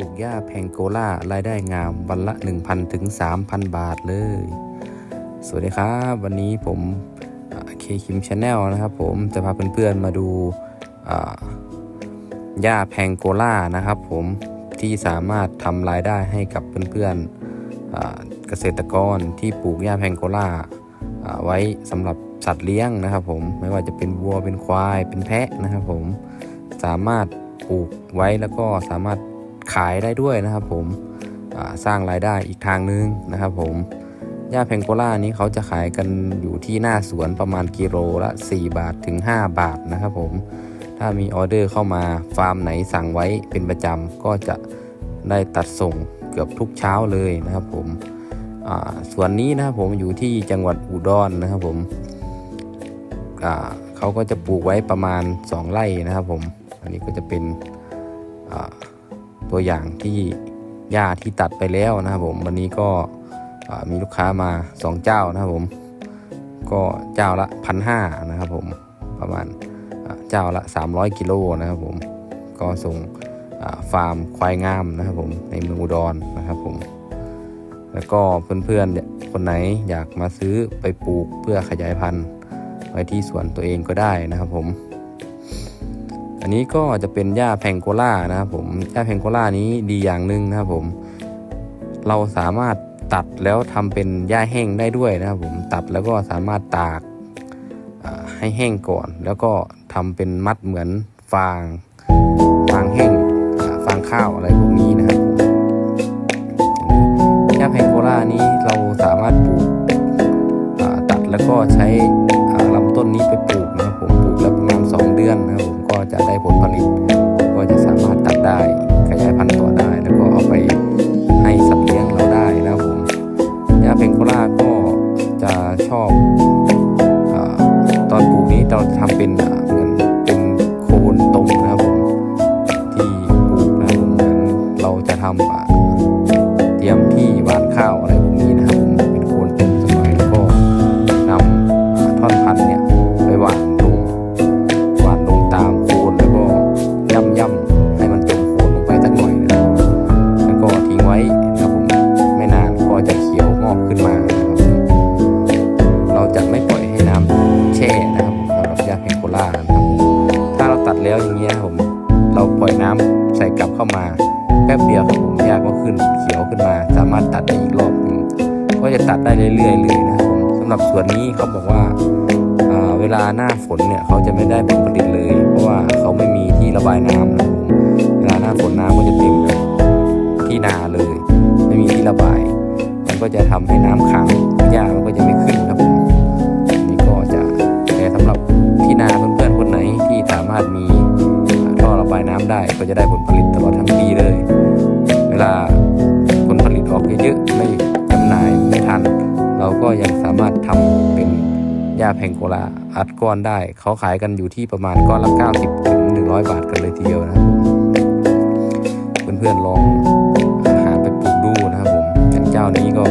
ลูกหญ้าแพงโกล่ารายได้งามวันละ 1,000ถึง3,000 บาทเลย สวัสดีครับ วันนี้ผมเคคิมชาแนลนะครับผมจะพาเพื่อนๆมาดูหญ้าแพงโกล่านะครับผมที่สามารถทำรายได้ให้กับเพื่อนๆเกษตรกรที่ปลูกหญ้าแพงโกล่าไว้สำหรับสัตว์เลี้ยงนะครับผมไม่ว่าจะเป็นวัวเป็นควายเป็นแพะนะครับผมสามารถปลูกไว้แล้วก็สามารถ ขายได้ด้วยนะครับผมสร้างรายได้อีกทางนึงนะครับผมหญ้าแพงโกล่านี้เขาจะขายกันอยู่ที่หน้าสวนประมาณกิโลละ 4 บาทถึง 5 บาทนะครับผมถ้ามีออเดอร์เข้ามาฟาร์มไหนสั่งไว้เป็นประจำก็จะได้ตัดส่งเกือบทุกเช้าเลยนะครับผมส่วนนี้นะครับผมอยู่ที่จังหวัดอุดรนะครับผมเขาก็จะปลูกไว้ประมาณ 2 ไร่นะครับผม อันนี้ก็จะเป็น ตัวอย่างที่หญ้าที่ตัดไปแล้วนะครับผมวันนี้ก็มีลูกค้ามา 2 เจ้านะครับผม ก็เจ้าละพันห้านะครับผมประมาณเจ้าละ 300กิโลนะครับผมก็ส่งฟาร์มควายงามนะครับผมในเมืองอุดรนะครับผมแล้วก็เพื่อนๆเนี่ยคนไหนอยากมาซื้อไปปลูกเพื่อขยายพันธุ์ไว้ที่สวนตัวเองก็ได้นะครับผม อันนี้ก็จะเป็นหญ้าแพงโกล่านะครับผมหญ้าแพงโกล่านี้ดีอย่างหนึ่งนะครับผม เราสามารถตัดแล้วทำเป็นหญ้าแห้งได้ด้วยนะครับผมตัดแล้วก็สามารถตากให้แห้งก่อน แล้วก็ทำเป็นมัดเหมือนฟาง ฟางแห้งฟางข้าวอะไรพวกนี้นะครับ ก็จะได้ผลผลิต ก็จะสามารถตัดได้ขยายพันธุ์ต่อได้ แล้วก็เอาไปให้สัตว์เลี้ยงเราได้นะครับผมยาเพงโคล่าก็จะชอบอตอนปลูกนี้เราจะทำเป็นเหมือนเป็นโคนตรงนะครับผมที่ปลูกนะครับผมเหมือนเราจะทำ ส่กลับเข้ามา แป๊บเดียวครับผมหญ้าก็ขึ้นเขียวขึ้นมา สามารถตัดได้อีกรอบหนึ่งก็จะตัดได้เรื่อยๆเลยนะครับผมสำหรับส่วนนี้เขาบอกว่าอ่าเวลาหน้าฝนเนี่ยเขาจะไม่ได้ผลผลิตเลย เพราะว่าเขาไม่มีที่ระบายน้ำนะครับผมเวลาหน้าฝนน้ำก็จะเต็มที่นาเลย ไม่มีที่ระบาย มันก็จะทำให้น้ำขังหญ้ามันก็จะไม่ขึ้น ระบายน้ำได้ก็จะได้ผลผลิตตลอดทั้งปีเลย เวลาผลผลิตออกเยอะๆไม่จำหน่ายไม่ทัน เราก็ยังสามารถทำเป็นหญ้าแพงโกลาอัดก้อนได้ เขาขายกันอยู่ที่ประมาณก้อนละ 90ถึง100 บาทกันเลยทีเดียวนะเพื่อนๆลองหาไปปลูกดูนะครับผมอย่างเจ้านี้ก็